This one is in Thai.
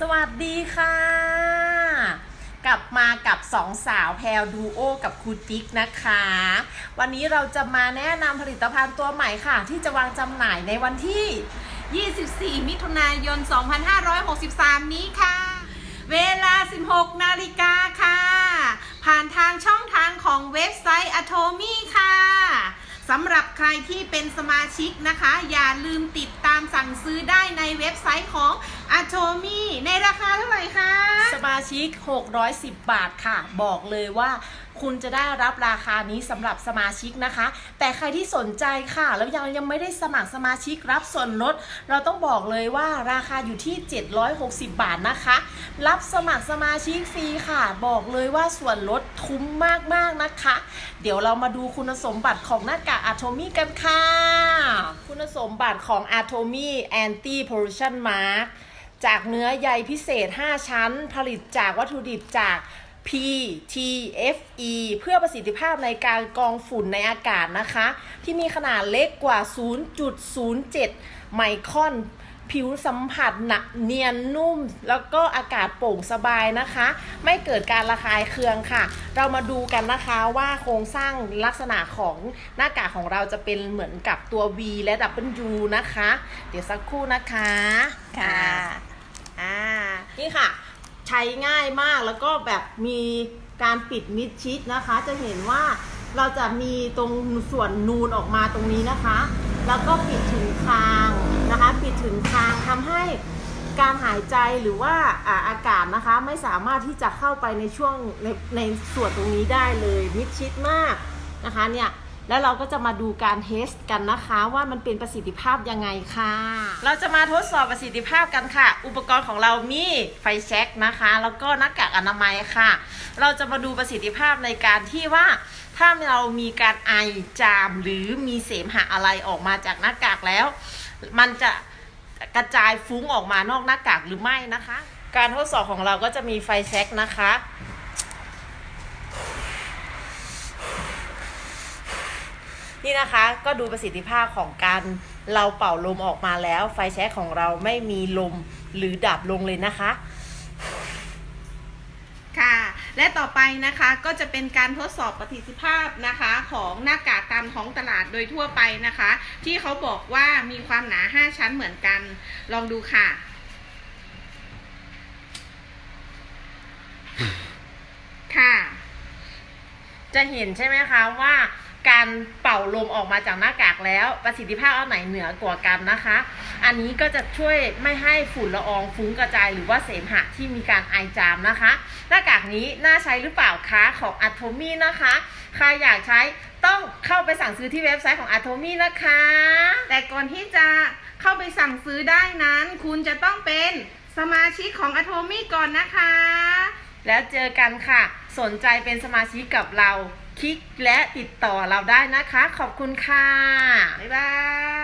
สวัสดีค่ะ กลับมากับสองสาวแพลดูโอกับครูติ๊กนะคะ วันนี้เราจะมาแนะนำผลิตภัณฑ์ตัวใหม่ค่ะ ที่จะวางจำหน่ายในวันที่ 24 มิถุนายน 2563 นี้ค่ะ เวลา 16 นาฬิกาค่ะ ผ่านทางช่องทางของเว็บไซต์ Atomy ค่ะ สำหรับใครที่เป็นสมาชิกนะคะ อย่าลืมติดตามสั่งซื้อได้ในเว็บไซต์ของ Atomy ในราคาเท่าไหร่คะ ชิก 610 บาทค่ะ บอกเลยว่าคุณจะได้รับราคานี้สำหรับสมาชิกนะคะ แต่ใครที่สนใจค่ะ แล้วยังยังไม่ได้สมัครสมาชิกรับส่วนลด เราต้องบอกเลยว่าราคาอยู่ที่ 760 บาทนะคะ รับสมัครสมาชิกฟรีค่ะ บอกเลยว่าส่วนลดคุ้มมากๆนะคะ เดี๋ยวเรามาดูคุณสมบัติของหน้ากากอะโทมี่กันค่ะ คุณสมบัติของ Atomy Anti Pollution Mask จากเนื้อใยพิเศษ 5 ชั้น ผลิตจากวัตถุดิบจาก PTFE เพื่อประสิทธิภาพในการกรองฝุ่นในอากาศนะคะ ที่มีขนาดเล็กกว่า 0.07 ไมครอน ผิวสัมผัสหนักเนียนนุ่ม แล้วก็อากาศโปร่งสบายนะคะ ไม่เกิดการระคายเคืองค่ะ เรามาดูกันนะคะว่าโครงสร้างลักษณะของหน้ากากของเราจะเป็นเหมือนกับตัว V และ W นะคะ เดี๋ยวสักครู่นะคะ ค่ะอ่า นี่ค่ะ ใช้ง่ายมากแล้วก็แบบมีการปิดมิดชิดนะคะ จะเห็นว่าเราจะมีตรงส่วนนูนออกมาตรงนี้นะคะ แล้วก็ปิดถึงคางนะคะ ปิดถึงคางทำให้การหายใจหรือว่าอาอากาศนะคะ ไม่สามารถที่จะเข้าไปในช่วงในในส่วนตรงนี้ได้เลยมิดชิดมากนะคะเนี่ย แล้วเราก็จะมาดูการเทสกันนะคะว่ามันเป็นประสิทธิภาพยังไงค่ะ เราจะมาทดสอบประสิทธิภาพกันค่ะ อุปกรณ์ของเรามีไฟแช็กนะคะ แล้วก็หน้ากากอนามัยค่ะ เราจะมาดูประสิทธิภาพในการที่ว่า ถ้าเรามีการไอจาม หรือมีเสมหะอะไรออกมาจากหน้ากากแล้ว มันจะกระจายฟุ้งออกมานอกหน้ากากหรือไม่นะคะ การทดสอบของเราก็จะมีไฟแช็กนะคะ นี่นะคะก็ดูประสิทธิภาพของการเราเป่าลมออกมาแล้ว ไฟแช็กของเราไม่มีลมหรือดับลงเลยนะคะค่ะและต่อไปนะคะก็จะเป็นการทดสอบประสิทธิภาพนะคะของหน้ากากตามท้องตลาดโดยทั่วไปนะคะ ที่เขาบอกว่ามีความหนา 5 ชั้นเหมือนกัน ลองดูค่ะ ค่ะ จะเห็นใช่ไหมคะว่า การเป่าลมออกมาจากหน้ากากแล้ว ประสิทธิภาพอันไหนเหนือกว่ากันนะคะ อันนี้ก็จะช่วยไม่ให้ฝุ่นละอองฟุ้งกระจายหรือว่าเสมหะที่มีการไอจามนะคะ หน้ากากนี้น่าใช้หรือเปล่าคะของ a t o m y นะคะ ใครอยากใช้ต้องเข้าไปสั่งซื้อที่เว็บไซต์ของ a t o m y นะคะ แต่ก่อนที่จะเข้าไปสั่งซื้อได้นั้น คุณจะต้องเป็นสมาชิกของ Atomy ก่อนนะคะ แล้วเจอกันค่ะ สนใจเป็นสมาชิกกับเรา คลิกและติดต่อเราได้นะคะ ขอบคุณค่ะ บ๊ายบาย